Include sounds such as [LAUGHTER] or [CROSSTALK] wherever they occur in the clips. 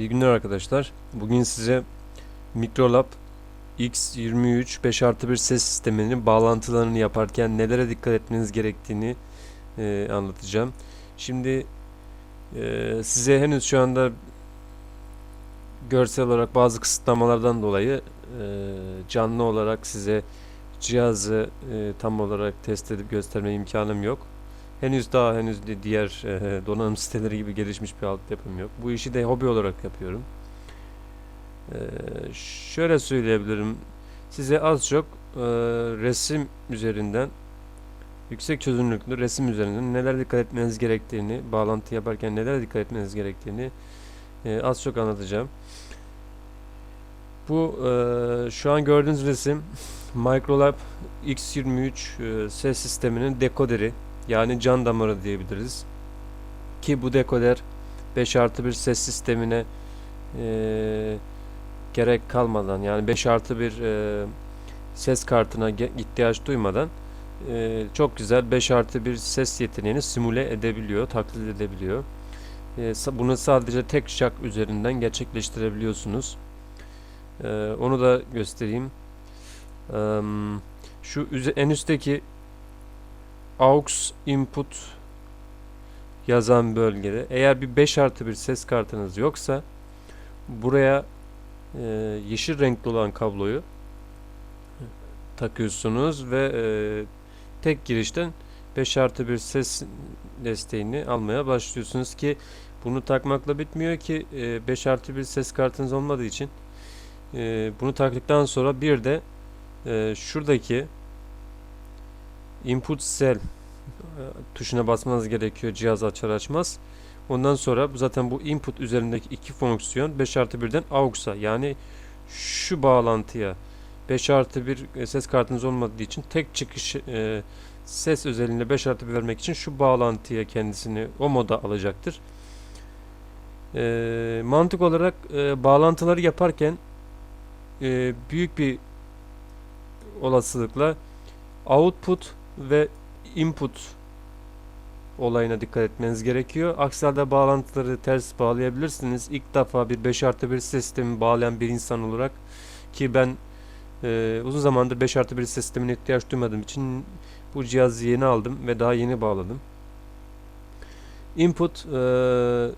İyi günler arkadaşlar. Bugün size Microlab X23 5 artı 1 ses sisteminin bağlantılarını yaparken nelere dikkat etmeniz gerektiğini e, anlatacağım. Şimdi e, size henüz şu anda görsel olarak bazı kısıtlamalardan dolayı e, canlı olarak size cihazı e, tam olarak test edip gösterme imkanım yok. Henüz daha henüz diğer e, donanım siteleri gibi gelişmiş bir altyapım yok. Bu işi de hobi olarak yapıyorum. E, şöyle söyleyebilirim. Size az çok e, resim üzerinden yüksek çözünürlüklü resim üzerinden neler dikkat etmeniz gerektiğini, bağlantı yaparken neler dikkat etmeniz gerektiğini e, az çok anlatacağım. Bu e, şu an gördüğünüz resim [LAUGHS] Microlab X23 e, ses sisteminin dekoderi yani can damarı diyebiliriz. Ki bu dekoder 5 artı 1 ses sistemine e, gerek kalmadan yani 5 artı 1 e, ses kartına ihtiyaç duymadan e, çok güzel 5 artı 1 ses yeteneğini simüle edebiliyor, taklit edebiliyor. E, bunu sadece tek şak üzerinden gerçekleştirebiliyorsunuz. E, onu da göstereyim. Eee, şu en üstteki aux input yazan bölgede. Eğer bir 5 artı bir ses kartınız yoksa buraya e, yeşil renkli olan kabloyu takıyorsunuz ve e, tek girişten 5 artı bir ses desteğini almaya başlıyorsunuz ki bunu takmakla bitmiyor ki e, 5 artı bir ses kartınız olmadığı için e, bunu taktıktan sonra bir de e, şuradaki input cell e, tuşuna basmanız gerekiyor cihaz açar açmaz. Ondan sonra zaten bu input üzerindeki iki fonksiyon 5 artı 1'den AUX'a yani şu bağlantıya 5 artı 1 ses kartınız olmadığı için tek çıkış e, ses özelliğine 5 artı 1 vermek için şu bağlantıya kendisini o moda alacaktır. E, mantık olarak e, bağlantıları yaparken e, büyük bir olasılıkla output ve input olayına dikkat etmeniz gerekiyor. Aksi halde bağlantıları ters bağlayabilirsiniz. İlk defa bir 5 artı 1 sistemi bağlayan bir insan olarak ki ben e, uzun zamandır 5 artı 1 sistemine ihtiyaç duymadığım için bu cihazı yeni aldım ve daha yeni bağladım. Input e,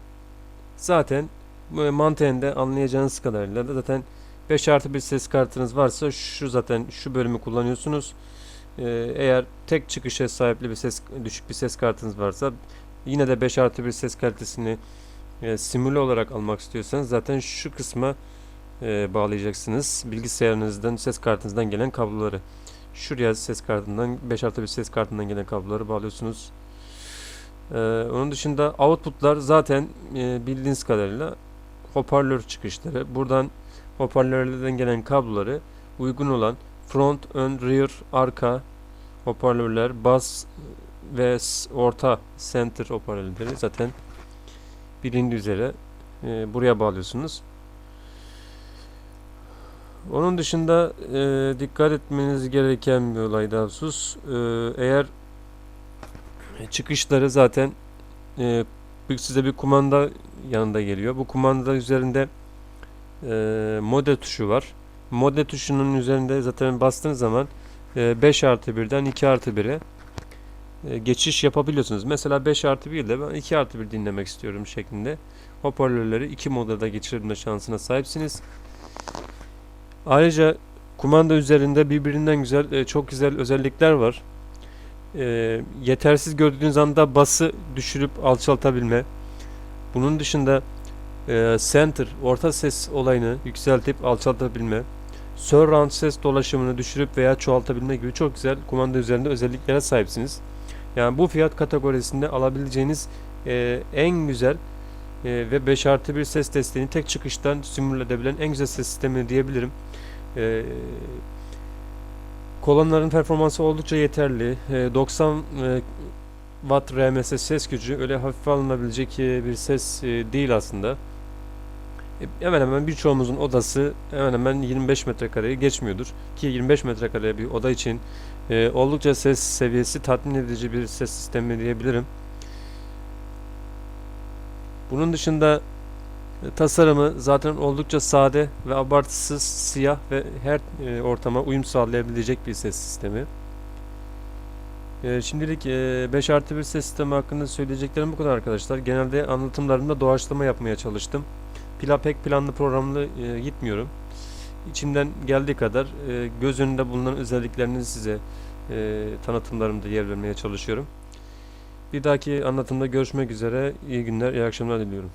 zaten mantığında anlayacağınız kadarıyla da zaten 5 artı bir ses kartınız varsa şu zaten şu bölümü kullanıyorsunuz. Ee, eğer tek çıkışa sahipli bir ses düşük bir ses kartınız varsa yine de 5 artı bir ses kalitesini e, simüle olarak almak istiyorsanız zaten şu kısma e, bağlayacaksınız. Bilgisayarınızdan ses kartınızdan gelen kabloları. Şuraya ses kartından 5 artı bir ses kartından gelen kabloları bağlıyorsunuz. Ee, onun dışında outputlar zaten e, bildiğiniz kadarıyla hoparlör çıkışları. Buradan hoparlörlerden gelen kabloları uygun olan front, ön, rear, arka hoparlörler, bas ve orta center hoparlörleri zaten bilindiği üzere e, buraya bağlıyorsunuz. Onun dışında e, dikkat etmeniz gereken bir olay daha husus. E, eğer çıkışları zaten e, size bir kumanda yanında geliyor. Bu kumanda üzerinde e, mode tuşu var. Mode tuşunun üzerinde zaten bastığınız zaman e, 5 artı 1'den 2 artı 1'e e, geçiş yapabiliyorsunuz. Mesela 5 artı 1 ile ben 2 artı 1 dinlemek istiyorum şeklinde hoparlörleri iki modada geçirebilme şansına sahipsiniz. Ayrıca kumanda üzerinde birbirinden güzel e, çok güzel özellikler var. E, yetersiz gördüğünüz anda bası düşürüp alçaltabilme. Bunun dışında e, center, orta ses olayını yükseltip alçaltabilme, surround ses dolaşımını düşürüp veya çoğaltabilme gibi çok güzel kumanda üzerinde özelliklere sahipsiniz. Yani bu fiyat kategorisinde alabileceğiniz e, en güzel e, ve 5 artı 1 ses desteğini tek çıkıştan simüle edebilen en güzel ses sistemi diyebilirim. E, kolonların performansı oldukça yeterli. E, 90 e, watt RMS ses gücü öyle hafife alınabilecek e, bir ses e, değil aslında. E, Hemen hemen birçoğumuzun odası hemen hemen 25 metrekareyi geçmiyordur. Ki 25 metrekare bir oda için e, oldukça ses seviyesi tatmin edici bir ses sistemi diyebilirim. Bunun dışında E, Tasarımı zaten oldukça sade ve abartısız siyah ve her e, ortama uyum sağlayabilecek bir ses sistemi. E, şimdilik e, 5 artı 1 ses sistemi hakkında söyleyeceklerim bu kadar arkadaşlar. Genelde anlatımlarımda doğaçlama yapmaya çalıştım. Pla pek planlı programlı e, gitmiyorum. İçimden geldiği kadar e, göz önünde bulunan özelliklerini size e, tanıtımlarımda yer vermeye çalışıyorum. Bir dahaki anlatımda görüşmek üzere. İyi günler, iyi akşamlar diliyorum.